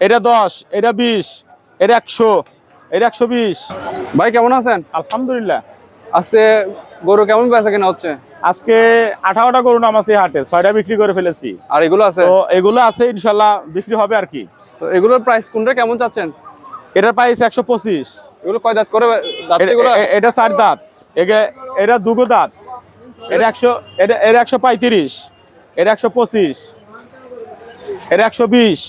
এটা দশ এটা বিশ এটা একশো এটা একশো বিশ। ভাই কেমন আছেন? আলহামদুলিল্লাহ। আজকে গরু কেমন বেচা কেনা হচ্ছে? আজকে আঠারোটা গরু নাম আছে হাটে ছয়টা বিক্রি করে ফেলেছি। আর এগুলো আছে? তো এগুলো আছে ইনশাল্লাহ বিক্রি হবে আর কি। তো এগুলোর প্রাইস কোনটা কেমন চাচ্ছেন? এটার প্রাইস একশো পঁচিশ। এগুলো কয় দাঁত করে এটা চার দাঁত। এগে- এটা দুগো দাঁত। এটা একশো এটা এটা একশো পঁয়ত্রিশ এটা একশো পঁচিশ এটা একশো বিশ।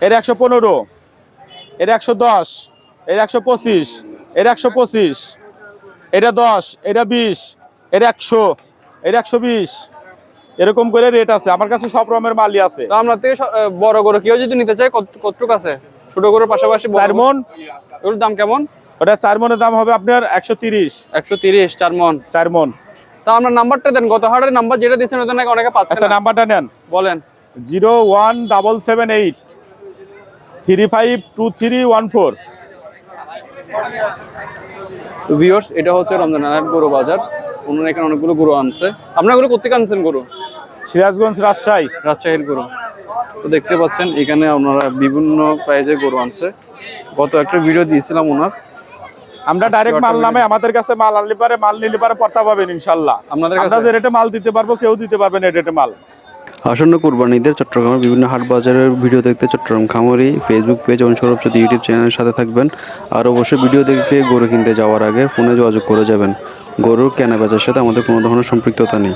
এটা একশো পনেরো এর একশো দশ এর একশো পঁচিশ এর একশো পঁচিশ এটা দশ এটা বিশ এটা একশো এটা একশো বিশ। এরকম করে রেট আছে। আমার কাছে সব রকমের মালই আছে। তো আমরা থেকে বড় গরু কেউ যদি নিতে চায় কত- কতটুকু আছে? ছোট গরুর পাশাপাশি চার মন এগুলোর দাম কেমন? ওটা চার মনের দাম হবে আপনার একশো তিরিশ। একশো তিরিশ চার মন চার মন তা আপনার নাম্বারটা দেন গত হাটের নাম্বার যেটা দিয়েছেন ওদের নাকি অনেকে পাচ্ছে আচ্ছা নাম্বারটা নেন। বলেন। Zero one double seven eight. Three five two three one four. Viewers এটা হচ্ছে রমজান আনার গরু বাজার। ওনারা এখানে অনেকগুলো গরু আনছে। আপনার গরু কোথেকে আনছেন গরু? সিরাজগঞ্জ রাজশাহী। রাজশাহীর গরু। তো দেখতে পাচ্ছেন এখানে ওনারা বিভিন্ন প্রাইজে গরু আনছে। গত একটা ভিডিও দিয়েছিলাম ওনার। আমরা ডাইরেক্ট মাল নামে আমাদের কাছে মাল আনলে পারে মাল নিলে পারে পড়তা পাবেন ইনশাল্লাহ। আপনাদের কাছে? যে রেটে মাল দিতে পারব কেউ দিতে পারবেন রেটে মাল। আসন্ন কুরবানিদের চট্টগ্রামের বিভিন্ন হাট বাজারের ভিডিও দেখতে চট্টগ্রাম খামারি ফেসবুক পেজ এবং সৌরভ চৌধুরী ইউটিউব চ্যানেলের সাথে থাকবেন। আর অবশ্যই ভিডিও দেখে গরু কিনতে যাওয়ার আগে ফোনে যোগাযোগ করে যাবেন। গরুর কেনা বেচার সাথে আমাদের কোনো ধরনের সম্পৃক্ততা নেই।